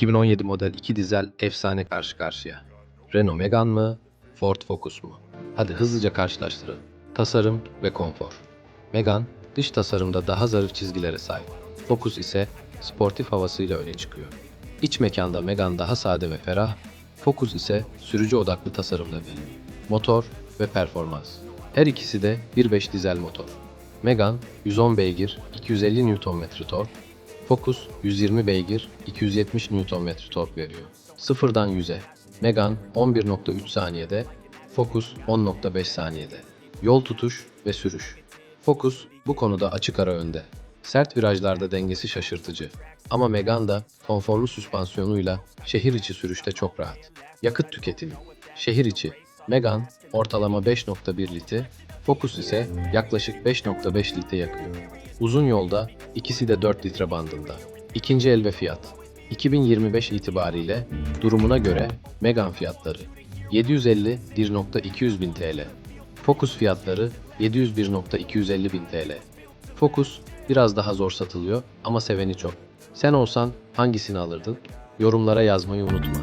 2017 model 2 dizel efsane karşı karşıya. Renault Megane mı? Ford Focus mu? Hadi hızlıca karşılaştıralım. Tasarım ve konfor. Megane dış tasarımda daha zarif çizgilere sahip. Focus ise sportif havasıyla öne çıkıyor. İç mekanda Megane daha sade ve ferah, Focus ise sürücü odaklı tasarımda bir. Motor ve performans. Her ikisi de 1.5 dizel motor. Megane 110 beygir, 250 Nm tork, Focus 120 beygir, 270 Nm tork veriyor. Sıfırdan 100'e. Megane 11.3 saniyede, Focus 10.5 saniyede. Yol tutuş ve sürüş. Focus bu konuda açık ara önde. Sert virajlarda dengesi şaşırtıcı. Ama Megane da konforlu süspansiyonuyla şehir içi sürüşte çok rahat. Yakıt tüketimi. Şehir içi. Megane ortalama 5.1 litre, Focus ise yaklaşık 5.5 litre yakıyor. Uzun yolda ikisi de 4 litre bandında. İkinci el ve fiyat. 2025 itibariyle durumuna göre Megane fiyatları 750 bin TL. Focus fiyatları 701.250 bin TL. Focus biraz daha zor satılıyor ama seveni çok. Sen olsan hangisini alırdın? Yorumlara yazmayı unutma.